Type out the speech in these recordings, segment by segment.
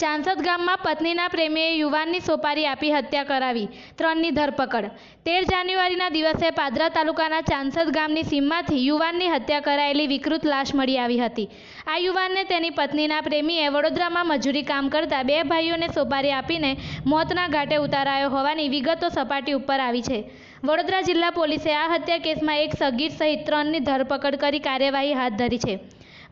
ચાંસદ ગામમાં પત્નીના પ્રેમીએ યુવાનની સોપારી આપી હત્યા કરાવી. ત્રણની ધરપકડ. તેર જાન્યુઆરીના દિવસે પાદરા તાલુકાના ચાંસદ ગામની સીમમાંથી યુવાનની હત્યા કરાયેલી વિકૃત લાશ મળી આવી હતી. આ યુવાનને તેની પત્નીના પ્રેમીએ વડોદરામાં મજૂરી કામ કરતા બે ભાઈઓને સોપારી આપીને મોતના ઘાટે ઉતારાયો હોવાની વિગતો સપાટી ઉપર આવી છે. વડોદરા જિલ્લા પોલીસે આ હત્યા કેસમાં એક સગીર સહિત ત્રણની ધરપકડ કરી કાર્યવાહી હાથ ધરી છે.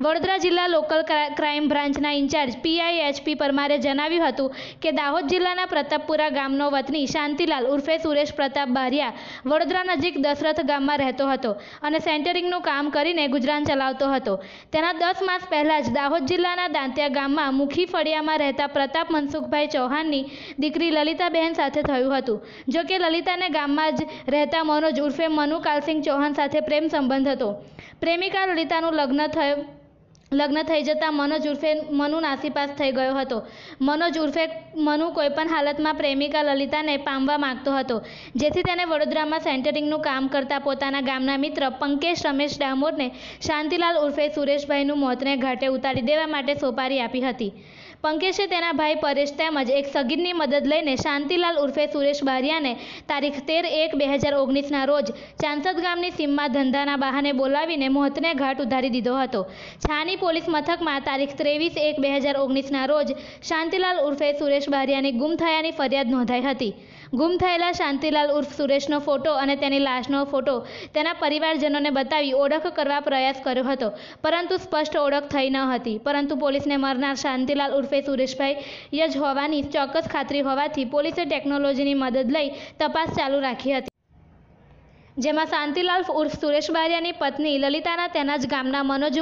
વડોદરા જિલ્લા લોકલ ક્રાઇમ બ્રાન્ચના ઇન્ચાર્જ પીઆઈ એચપી પરમારે જણાવ્યું હતું કે દાહોદ જિલ્લાના પ્રતાપપુરા ગામનો વતની શાંતિલાલ ઉર્ફે સુરેશ પ્રતાપ બારિયા વડોદરા નજીક દશરથ ગામમાં રહેતો હતો અને સેન્ટરિંગનું કામ કરીને ગુજરાન ચલાવતો હતો. તેના દસ માસ પહેલાં જ દાહોદ જિલ્લાના દાંતિયા ગામમાં મુખી ફળિયામાં રહેતા પ્રતાપ મનસુખભાઈ ચૌહાણની દીકરી લલિતાબહેન સાથે થયું હતું. જો કે લલિતાને ગામમાં જ રહેતા મનોજ ઉર્ફે મનુ કાલસિંહ ચૌહાણ સાથે પ્રેમ સંબંધ હતો. પ્રેમિકા લલિતાનું લગ્ન થયું લગ્ન થઈ જતાં મનોજ ઉર્ફે મનુ નાસીપાસ થઈ ગયો હતો. મનોજ ઉર્ફે મનુ કોઈપણ હાલતમાં પ્રેમિકા લલિતાને પામવા માગતો હતો. જેથી તેને વડોદરામાં સેન્ટરિંગનું કામ કરતા પોતાના ગામના મિત્ર પંકેશ રમેશ ડામોરને શાંતિલાલ ઉર્ફે સુરેશભાઈનું મોતને ઘાટે ઉતારી દેવા માટે સોપારી આપી હતી. પંકેશે તેના ભાઈ પરેશ તેમજ એક સગીરની મદદ લઈને શાંતિલાલ ઉર્ફે સુરેશ બારિયાને તારીખ તેર એક બે હજાર ઓગણીસના રોજ ચાંસદ ગામની સીમમાં ધંધાના બહાને બોલાવીને મોતને ઘાટ ઉધારી દીધો હતો. છાની પોલીસ મથકમાં તારીખ ત્રેવીસ એક બે હજાર ઓગણીસના રોજ શાંતિલાલ ઉર્ફે સુરેશ બારિયાની ગુમ થયાની ફરિયાદ નોંધાઈ હતી. ગુમ થયેલા શાંતિલાલ ઉર્ફ સુરેશનો ફોટો અને તેની લાશનો ફોટો તેના પરિવારજનોને બતાવી ઓળખ કરવા પ્રયાસ કર્યો હતો. પરંતુ સ્પષ્ટ ઓળખ થઈ ન હતી. પરંતુ પોલીસને મરનાર શાંતિલાલ ઉર્ફે સુરેશભાઈ યજ હોવાની ચોક્કસ ખાતરી હોવાથી પોલીસે ટેકનોલોજીની મદદ લઈ તપાસ ચાલુ રાખી હતી. જેમાં શાંતિલાલ ઉર્ફ સુરેશ બારિયાની પત્ની લલિતાના તેના જ ગામના મનોજ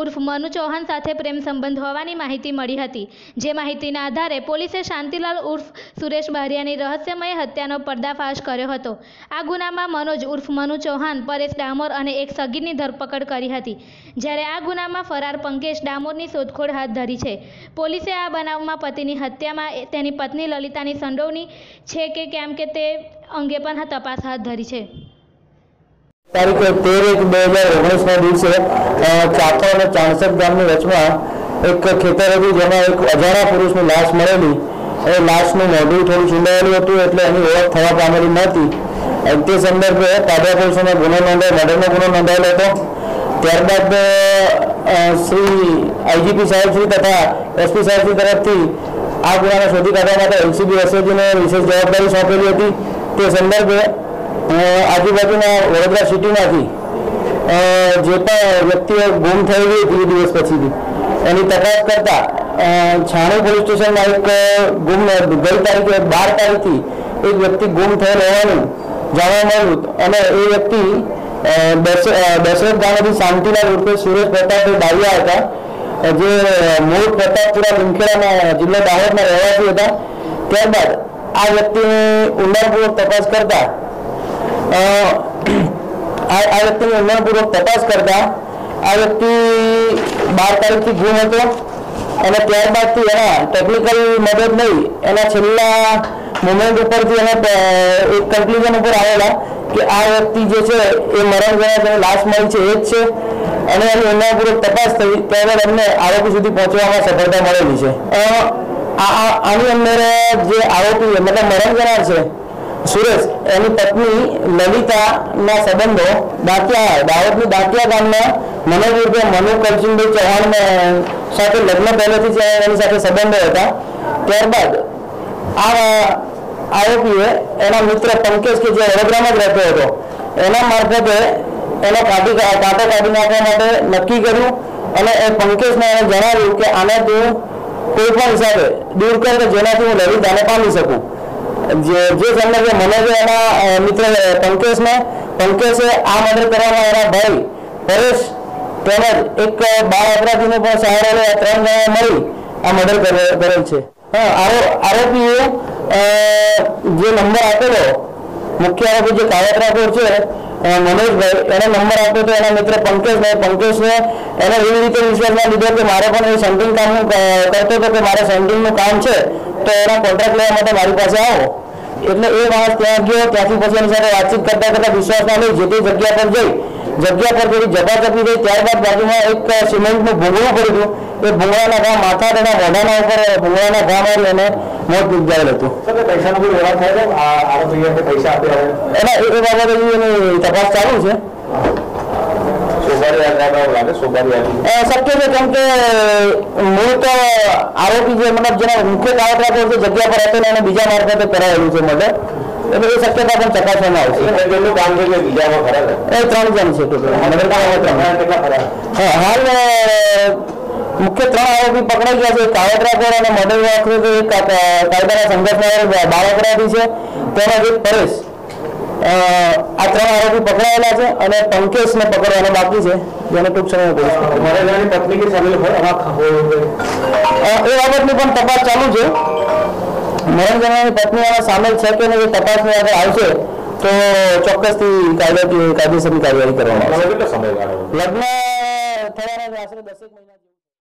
ઉર્ફ મનુ ચૌહાણ સાથે પ્રેમ સંબંધ હોવાની માહિતી મળી હતી. જે માહિતીના આધારે પોલીસે શાંતિલાલ ઉર્ફ સુરેશ બારિયાની રહસ્યમય હત્યાનો પર્દાફાશ કર્યો હતો. આ ગુનામાં મનોજ ઉર્ફ મનુ ચૌહાણ, પરેશ ડામોર અને એક સગીરની ધરપકડ કરી હતી. જ્યારે આ ગુનામાં ફરાર પંકેશ ડામોરની શોધખોળ હાથ ધરી છે. પોલીસે આ બનાવમાં પતિની હત્યામાં તેની પત્ની લલિતાની સંડોવણી છે કે કેમ કે તે અંગે પણ તપાસ હાથ ધરી છે. તારીખ તેર એક બે હજાર ઓગણીસના દિવસે ચાથો અને ચાણસદ ગામની વચમાં એક ખેતર હતું જેમાં એક અજાણા પુરુષની લાશ મળેલી. એ લાશનું મોઢું થોડું ચૂંડાયેલું હતું એટલે એની ઓળખ થવા પામેલી નહોતી. તે સંદર્ભે તાજા પોલીસનો ગુનો નોંધાય, મર્ડરનો ગુનો નોંધાયેલો હતો. ત્યારબાદ શ્રી આઈજીપી સાહેબશ્રી તથા એસપી સાહેબશ્રી તરફથી આ ગુનાને શોધી કાઢવા માટે એલસીબી એસઓજીને વિશેષ જવાબદારી સોંપેલી હતી. તે સંદર્ભે આજુબાજુના વડોદરા સિટીમાંથી જે પણ વ્યક્તિઓ ગુમ થઈ ગઈ હતી દિવસ પછીથી, એની તપાસ કરતા છાણું પોલીસ સ્ટેશનમાં એક ગુમ ગઈ તારીખે બાર તારીખથી એક વ્યક્તિ ગુમ થયેલ હોવાનું જાણવા મળ્યું. અને એ વ્યક્તિ દશરથ ગામેથી શાંતિલાલ ઉર્ફે સુરેશ પ્રતાપભાઈ ડાયા હતા જે મૂળ પ્રતાપપુરા લીમખેડાના જિલ્લા દાહોદના રહેવાસી હતા. ત્યારબાદ આ વ્યક્તિની ઊંડાણપૂર્વક તપાસ કરતા આ વ્યક્તિની ઊંડાણપૂર્વક તપાસ કરતા આ વ્યક્તિ બાર તારીખથી ગુમ હતો અને ત્યારબાદથી એના ટેકનિકલ મદદ નહીં એના છેલ્લા મુમેન્ટ ઉપરથી એને એક કન્ક્લુઝન ઉપર આવેલા કે આ વ્યક્તિ જે છે એ મરણ ગયા જેની લાશ મળી છે, એ જ છે. અને એની ઊંડાણપૂર્વક તપાસ થઈ ત્યારબાદ અમને આરોપી સુધી પહોંચવામાં સફળતા મળેલી છે. આની અંદર જે આરોપી મતલબ મરણ જનાર છે સુરેશ એની પત્ની લલિતાના સંબંધો દાંતિયા દાહોદની દાંતિયા ગામના મનોજ ઉર્ફે મનુ કરજીભાઈ ચૌહાણ સાથે લગ્ન પહેલેથી જ એની સાથે સંબંધો હતા ત્યારબાદ આ આરોપીએ એના મિત્ર પંકેશ કે જે વડોદરામાં જ રહેતો હતો એના મારફતે એનો કાઢી કાંટો કાઢી નાખવા માટે નક્કી કર્યું અને એ પંકેશને એને જણાવ્યું કે આને તું કોઈ પણ હિસાબે દૂર કર કે જેનાથી હું લલિતાને પામી શકું જે જે મને જે એના મિત્ર પંકેશને પંકેશે આ મર્ડર કરવામાં એના ભાઈ, પરેશ, તેમજ એક બાળ અપરાધીને પણ સહારો ત્રણ જણા મળી આ મર્ડર કરે- કરેલ છે. આરોપીએ જે નંબર આપેલો, મુખ્ય આરોપી જે કાવતરાપુર છે મનોજભાઈ, એને નંબર આપ્યો હતો એના મિત્ર પંકેશભાઈ પંકેશને એને એવી રીતે વિશ્વાસમાં લીધો કે મારે પણ એ સેન્ટિંગ કામ કરતો હતો કે મારે સેન્ટિંગનું કામ છે, તો એના કોન્ટ્રાક્ટ લેવા માટે મારી પાસે આવો. એટલે એ માણસ ત્યાં ગયો, ત્યાંથી પછી એની સાથે વાતચીત કરતા કરતા વિશ્વાસમાં લઈ જે તે જગ્યા પર જઈ જગ્યા પર થોડી ઝપાઝપી ગઈ ત્યારબાદ બાજુમાં એક સિમેન્ટનું ભૂંગળું પડ્યું હતું. એ ભૂંગળાના ઘા માથા તેના મોઢાના ઉપર ભૂંગળાના ઘા મારી અને મોત નીપજાયેલ હતું. પૈસા એના એ બાબતે એની તપાસ ચાલુ છે. શક્ય છે કેમ કે મૂળ તો આરોપી જે મતલબ જેના મુખ્ય કાવતરા જગ્યા પર હતો ને એને બીજા મારફતે કરાયેલું છે મર્ડર. એટલે એ શક્યતા પણ ચકાસવામાં આવશે કેટલું કામ છે કે બીજામાં ખરા એ ત્રણ જણ છે. ટોટલ હા હાલ મુખ્ય ત્રણ આરોપી પકડાઈ ગયા છે. કાવતરાખોર અને મર્ડર વખતે એક કાયદાના સંઘર્ષમાં બાળકરાથી છે. તેમજ એક પરેશ. આ ત્રણ આરોપી પકડાયેલા છે અને પંકેશને પકડવાનો બાકી છે. જેને ટૂંક સમય પોલીસ પત્ની કે અ, એ બાબતની પણ તપાસ ચાલુ છે. મરણ જણાની પત્ની આમાં સામેલ છે કે નહીં એ તપાસની આગળ આવશે તો ચોક્કસથી કાયદા કાયદેસરની કાર્યવાહી કરવામાં આવશે. તમે કેટલો સમય ગાળો લગ્ન થવાના આશરે દસેક મહિના જેવું